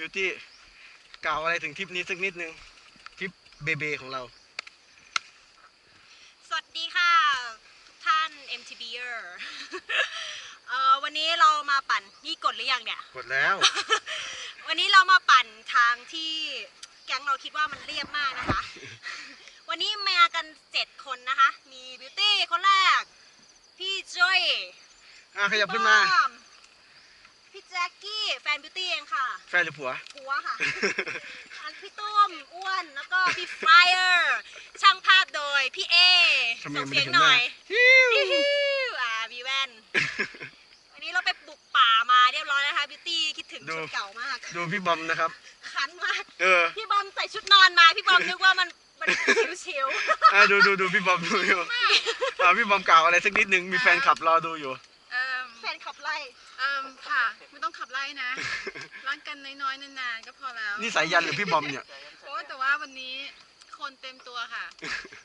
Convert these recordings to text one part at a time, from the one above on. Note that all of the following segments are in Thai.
บิวตี้กล่าวอะไรถึงทริปนี้สักนิดนึงทริปเบเบของเรา สวัสดีค่ะ ทุกท่าน MTBer เอ่อวันนี้เรามาปั่นนี่กดหรือยังเนี่ย กดแล้ว วันนี้เรามาปั่นทางที่แก๊งเราคิดว่ามันเรียบมากนะคะ วันนี้มากันเจ็ดคนนะคะ มีบิวตี้คนแรก พี่จ้อยอะขยับขึ้นมาป้อมพี่ แจ็คกี้แฟนบิวตี้เองค่ะแฟนหรือผัว ผัวค่ะ อันพี่ตุ้มอ้วนแล้วก็พี่ไฟเออร์ช่างภาพโดยพี่เอทำไมส่งไม่เสีได้ยงเห็นหหน่น้าอยฮิวฮิวอ่ามีแว่น วันนี้เราไปบุกป่ามาเรียบร้อยแล้วนะคะบิวตี้คิดถึงชุดเก่ามาก ดูพี่บอมนะครับ คันมาก เออพี่บอมใส่ชุดนอนมา พี่บอมนึกว่ามันมันชิวอะดูดูดูพี่บอมดูอยู่อะพี่บอมกล่าวอะไรสักนิดนึงมีแฟนคลับรอดูอยู่ ล่เอ่มค่ะ ไม่ต้องขับไล่นะรักกันน้อยๆนานๆก็พอแล้วนี่สายยันหรือพี่บอมเนี่ย โอ้แต่ว่าวันนี้คนเต็มตัวค่ะ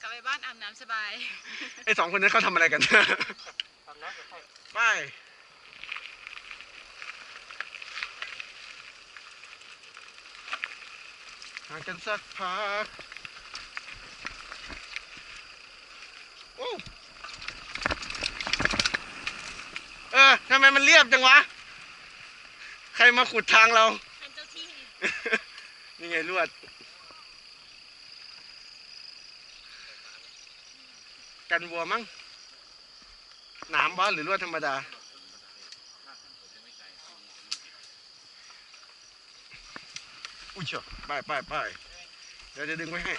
กลับไปบ้านอาบน้ำสบาย ไอสองคนนั้นเขาทำอะไรกันไปห่างกันสักพัก โอ้เออทำไมมันเรีย บจังวะ ใครมาขุดทางเรา เป็นเจ้าที่นี่ไงลวด กันวัวมั้งหนามบอสหรือลวดธรรมดา อุ้ยเชียวไปไปไปเดี๋ยวจะดึงไว้ให้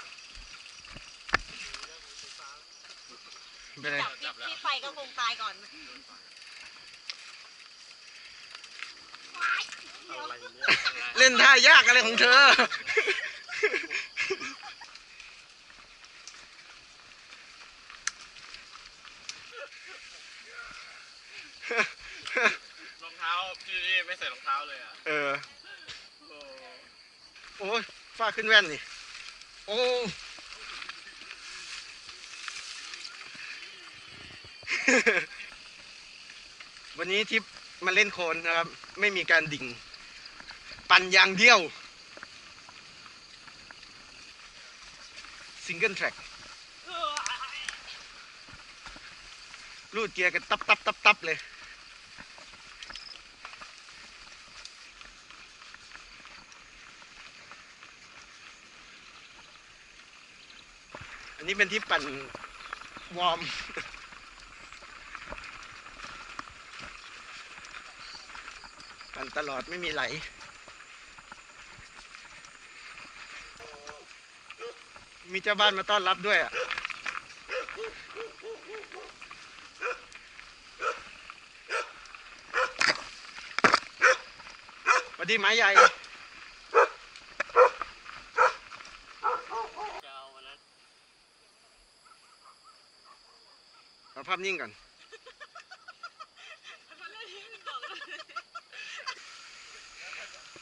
เป็นไร จับพี่พี่ไฟก็คงตายก่อนว้าย เดี๋ยวเล่นท่ายากอะไรของเธอ รองเท้าพี่ไม่ใส่รองเท้าเลยอะเออ โอ้โอ้ยฟ้าขึ้นแว่นนี่ โอ้วันนี้ทิปมาเล่นโคลนนะครับ ไม่มีการดิ่ง ปั่นอย่างเดียวซิงเกิลแทร็กรูดเกียร์กันตับตับตับตับเลย อันนี้เป็นที่ปั่นวอร์มปั่นตลอดไม่มีไหล มีเจ้าบ้านมาต้อนรับด้วยอะสวัสดีหมาใหญ่เอาภาพนิ่งก่อน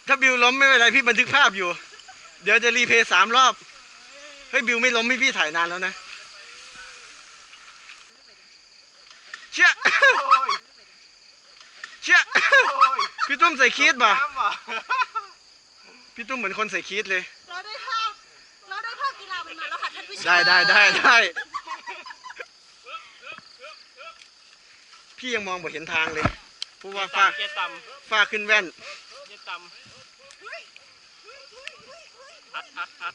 ถ้าบิวล้มไม่เป็นไรพี่บันทึกภาพอยู่ เดี๋ยวจะรีเพย์สามรอบ ฮ้ยบิวไม่ล้มให้พี่ถ่ายนานแล้วนะ เชี่ยเชี่ยพี่ตุ้มใส่คีดป่ะน้ำว่ะพี่ตุ้มเหมือนคนใส่คีดเลย เราได้ภาพเราได้ภาพกีฬามันมาแล้วค่ะท่านผู้ชมได้ได้ได้ได้พี่ยังมองบ่เห็นทางเลยเพราะว่าฟ้าเกียร์ต่ฟ้าขึ้นแว่นำเกียร์ต่ำฮัดฮัดฮัด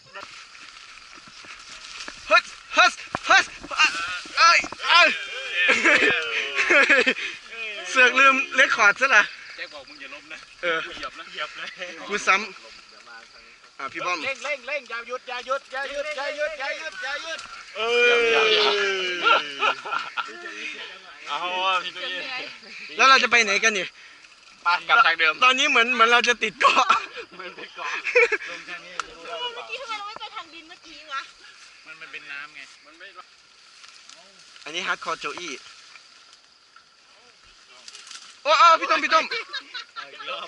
ฮึดฮึดฮึดเอ้ยเอ้ยเสือกลืมเลคคอร์ดซะละแจ็คบอกมึงอย่าล้มนะเออเหยียบนะเหยียบเลยกูซ้ำอะพี่บ้อมเร่งเร่งเร่งอย่าหยุดอย่าหยุดอย่าหยุดอย่าหยุดอย่าหยุดอย่าหยุดเอ้ยเอาพี่ตุ้ยแล้วเราจะไปไหนกันนี่ปากลับทางเดิม ตอนนี้เหมือนเหมือนเราจะติดเกาะมันไปเกาะลงแค่นี้จะรู้ได้หรือเปเมื่อล่ากี้ทำไมเราไม่ไปทางดินเมื่อกี้วะมันมันเป็นน้ำไงมันไม่ อันนี้ฮาร์ดคอร์โจอี้โอ้โอ้พี่ต้มพี่ต้มอีกรอบ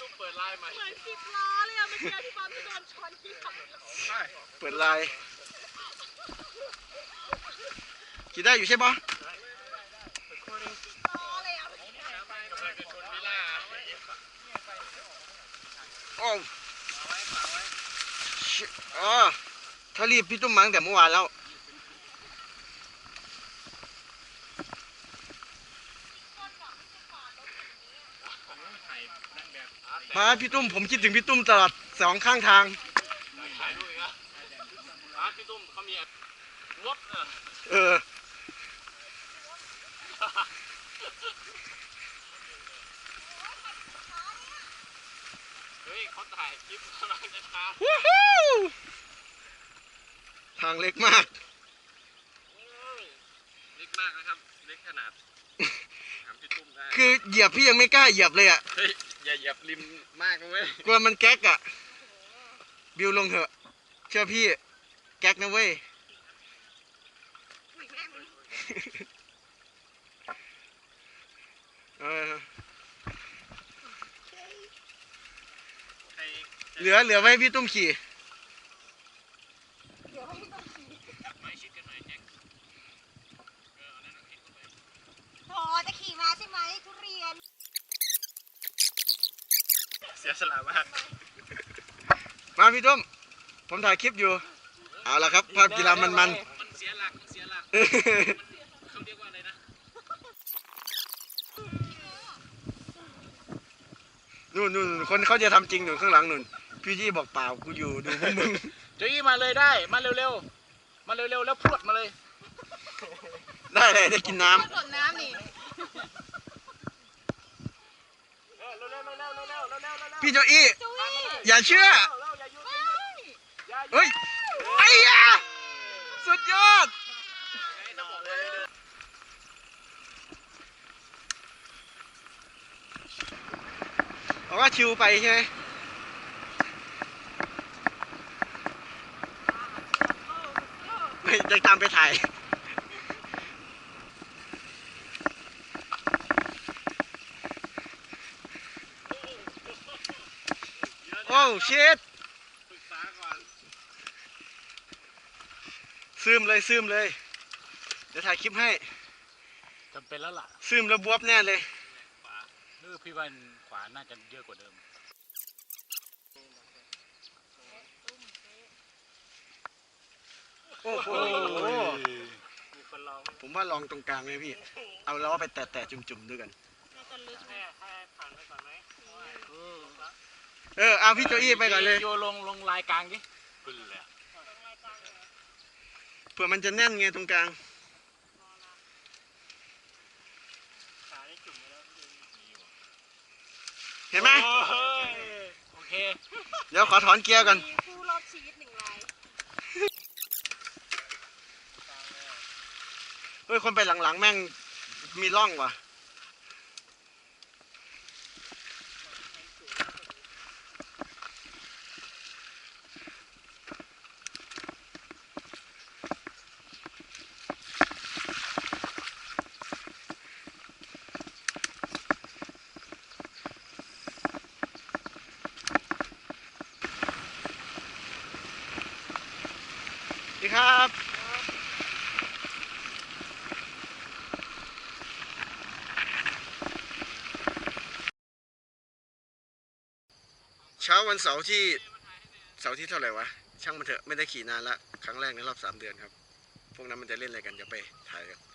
ต้องเปิดไลน์ใหม่เหมือนสิบล้อเลยอะเมื่อกี้ที่บอมที่โดนชนที่ขับรถใช่เปิดไลน์ขี่ได้อยู่ใช่ปะล้อเลยอะกำลังจะชนวิลล่าชิอ๋อถ้ารีบพี่ตุ้มมาตั้งแต่เมื่อวานแล้วาพี่ตุ้มผมคิดถึงพี่ตุ้มตลอดสองข้างทางถ่ายรูปอีกแล้วอะพี่ตุ้มเขามีงดเนอะเออเฮ้ยเขาถ่ายคลิปกำลังจะช้าวู้ฮู้ทางเล็กมากโอ้ยเล็กมากนะครับ เล็กขนาดถามพี่ตุ้มได้คือเหยียบพี่ยังไม่กล้าเหยียบเลยอะ เฮ้ย อย่าเหยียบริมมากนะเว้ยกลัวมันแก๊กอะบิวลงเถอะ เชื่อพี่ แก๊กนะเว้ยเออใครเหลือเหลือไว้ให้พี่ตุ้มขี่ ไม่ชิดกันหน่อยแจ็ค โอ้จะขี่มาใช่ไหมทุเรียน เสียสละมากมาพี่ตุ้มผมถ่ายคลิปอยู่ เอาละครับ ภาพกีฬามันมันมันเสียหลักมันเสียหลักๆเขาเรียกว่าอะไรนะ นู่นนู่นคนเขาจะทำจริงหนุนข้างหลังนู่นพี่จี้บอกเปล่ากูอยู่ดูพวกมึงเจี้มาเลยได้ มาเร็วๆ มาเร็วๆ แล้วพรวดมาเลย ได้เลยได้กินน้หมดน้ำนี่ เร็วๆ เร็วๆเร็วๆเร็วๆเร็วๆเร็วๆเร็วๆำพี่โจอี้อย่าเชื่ออย่าหยุดอย่าหยุดเฮ้ยไอ้ยาสุดยอดจะบอกเลยบอกว่าชิวไปใช่ไหมไม่จะตามไปถ่าย ชิดปรึกษาก่อนซึมเลยซึมเลย เดี๋ยวถ่ายคลิปให้จำเป็นแล้วล่ะซึมแล้วบวบแน่เลยเออพี่วันขวาน่าจะเยอะกว่าเดิม โอ้โหมีคนลองผมว่าลองตรงกลางเลยพี่ เอาล้อไปแตะๆจุ่มๆด้วยกัน ให้ให้ผ่านไปก่อนไหม เออเอาพี่โจอี้ไปก่อนเลยโยลงลงลายกลางดิขึ้นเลยอะเผื่อมันจะแน่นไงตรงกลางขาได้จุ่มไปแล้วเห็นไหมโอ้ยโอเค เดี๋ยวขอถอนเกียร์ก่อนมีผู้รอดชีวิตหนึ่งรายเฮ้ย คนไปหลังๆ แม่งมีร่องว่ะ ดีครับเช้าวันเสาร์ที่เสาร์ที่เท่าไหร่วะ ช่างมันเถอะไม่ได้ขี่นานละ ครั้งแรกในรอบสามเดือนครับ พวกนั้นมันจะเล่นอะไรกันจะไปถ่ายกัน